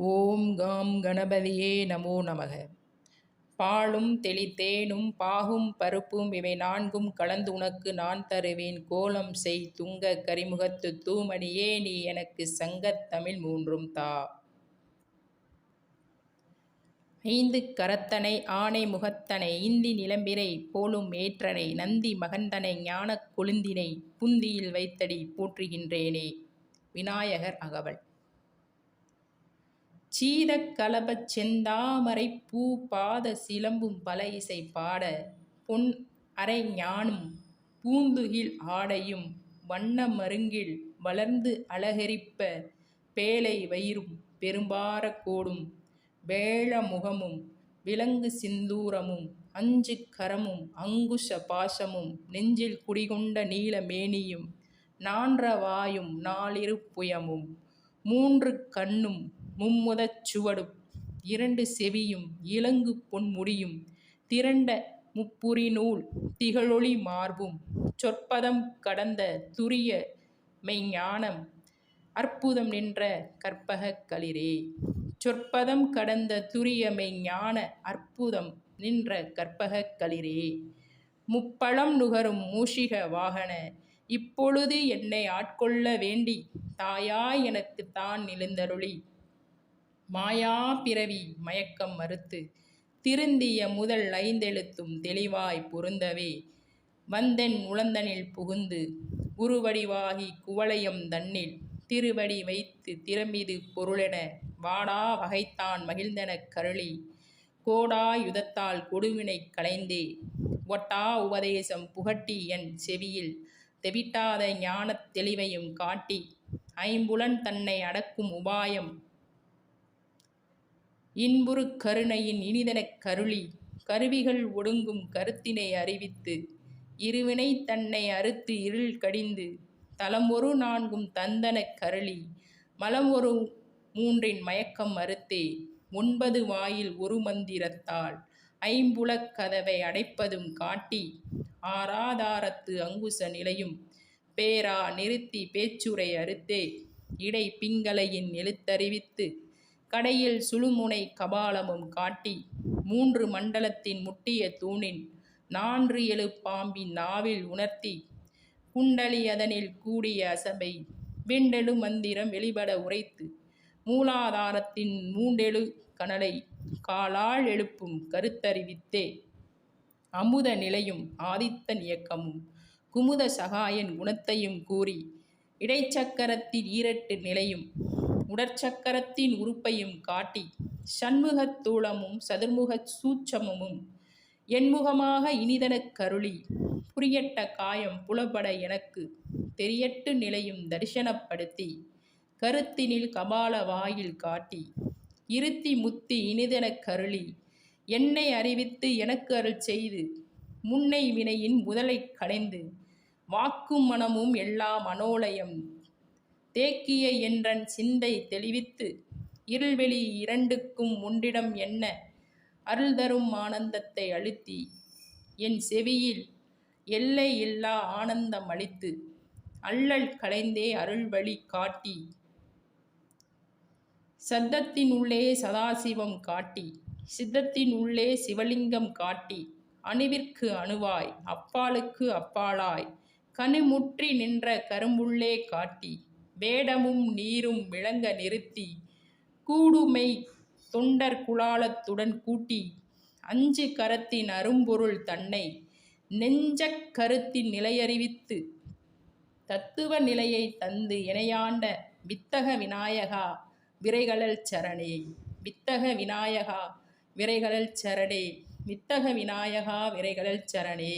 ஓம் com கணபதியே நமோ நமக. பாலும் தெளித்தேனும் பாகும் பருப்பும் இவை நான்கும் கலந்து உனக்கு நான் தருவேன். கோலம் செய் துங்க கரிமுகத்து தூமணியே நீ எனக்கு சங்கத் தமிழ் மூன்றும் தா. ஐந்து கரத்தனை ஆனை முகத்தனை இந்தி நிலம்பிரை போலும் ஏற்றனை நந்தி மகந்தனை ஞானக் கொழுந்தினை புந்தியில் வைத்தடி போற்றுகின்றேனே. விநாயகர் அகவல். சீதக்கலபச் செந்தாமரை பூ பாத சிலம்பும் பல இசை பாட பொன் அரை ஞானும் பூந்துகில் ஆடையும் வண்ண மருங்கில் வளர்ந்து அலகரிப்ப பேலை வயிறும் பெரும்பார கோடும் வேழ முகமும் விலங்கு சிந்தூரமும் அஞ்சு கரமும் அங்குஷ பாசமும் நெஞ்சில் குடிகொண்ட நீல மேனியும் நான்ற வாயும் நாலிரு புயமும் மூன்று கண்ணும் மும்முதச் சுவடும் இரண்டு செவியும் இலங்கு பொன்முடியும் திரண்ட முப்புரி நூல் திகழொளி மார்பும் சொற்பதம் கடந்த துரிய மெய்ஞானம் அற்புதம் நின்ற கற்பகக் களிரே. சொற்பதம் கடந்த துரிய மெய்ஞான அற்புதம் நின்ற கற்பகக் களிரே. முப்பழம் நுகரும் மூஷிக வாகன இப்பொழுது என்னை ஆட்கொள்ள வேண்டி தாயாய் எனக்குத் தான் நிலந்தருளி மாயா பிறவி மயக்கம் மறுத்து திருந்திய முதல் ஐந்தெழுத்தும் தெளிவாய் பொருந்தவே வந்தென் உளந்தனில் புகுந்து உருவடிவாகி குவளையம் தன்னில் திருவடி வைத்து திறமிது பொருளென வாடா வகைத்தான் மகிழ்ந்தன கருளி கோடா யுதத்தால் கொடுவினை களைந்தே ஒட்டா உபதேசம் புகட்டி என் செவியில் தெவிட்டாத ஞானத் தெளிவையும் காட்டி ஐம்புலன் தன்னை அடக்கும் உபாயம் இன்புறு கருணையின் இனிதனக் கருளி கருவிகள் ஒடுங்கும் கருத்தினை அறிவித்து இருவினை தன்னை அறுத்து இருள் கடிந்து தலம் ஒரு நான்கும் தந்தனக் கருளி மலம் ஒரு மூன்றின் மயக்கம் மறுத்தே ஒன்பது வாயில் ஒரு மந்திரத்தால் ஐம்புலக் கதவை அடைப்பதும் காட்டி ஆராதாரத்து அங்குச நிலையும் பேரா நிறுத்தி பேச்சுரை அறுத்தே இடை பிங்களையின் எழுத்தறிவித்து கடையில் சுழுமுனை கபாலமும் காட்டி மூன்று மண்டலத்தின் முட்டிய தூணின் நான்று எழு பாம்பின் நாவில் உணர்த்தி குண்டலி அதனில் கூடிய அசபை வெண்டெழு மந்திரம் வெளிபட உரைத்து மூலாதாரத்தின் மூண்டெழு கனலை காலால் எழுப்பும் கருத்தறிவித்தே. அமுத நிலையும் ஆதித்தன் இயக்கமும் குமுத சகாயன் குணத்தையும் கூறி இடைச்சக்கரத்தின் ஈரட்டு நிலையும் உடற்சக்கரத்தின் உறுப்பையும் காட்டி சண்முகத் தூளமும் சதுர்முகச் சூட்சமமும் என்முகமாக இனிதனக் கருளி புரியட்ட காயம் புலப்பட எனக்கு தெரியட்டு நிலையும் தரிசனப்படுத்தி கருத்தினில் கபால வாயில் காட்டி இருத்தி முத்தி இனிதனக் கருளி என்னை அறிவித்து எனக்கு அருள் செய்து முன்னை வினையின் முதலை களைந்து வாக்கும் மனமும் எல்லா மனோலயம் தேக்கிய என்றன் சிந்தை தெளிவித்து இருள்வெளி இரண்டுக்கும் ஒன்றிடம் என்ன அருள் தரும் ஆனந்தத்தை அழுத்தி என் செவியில் எல்லை இல்லா ஆனந்தம் அளித்து அள்ளல் களைந்தே அருள்வழி காட்டி சத்தத்தின் உள்ளே சதாசிவம் காட்டி சித்தத்தின் உள்ளே சிவலிங்கம் காட்டி அணுவிற்கு அணுவாய் அப்பாலுக்கு அப்பாலாய் கனிமுற்றி நின்ற கரும்புள்ளே காட்டி வேடமும் நீரும் விளங்க நிறுத்தி கூடுமை தொண்டர் குலாலத்துடன் கூட்டி அஞ்சு கரத்தின் அரும்பொருள் தன்னை நெஞ்சக் கருத்தின் நிலையறிவித்து தத்துவ நிலையை தந்து இணையாண்ட வித்தக விநாயகா விரைகளல் சரணே. வித்தக விநாயகா விரைகளல் சரணே. வித்தக விநாயகா விரைகளல் சரணே.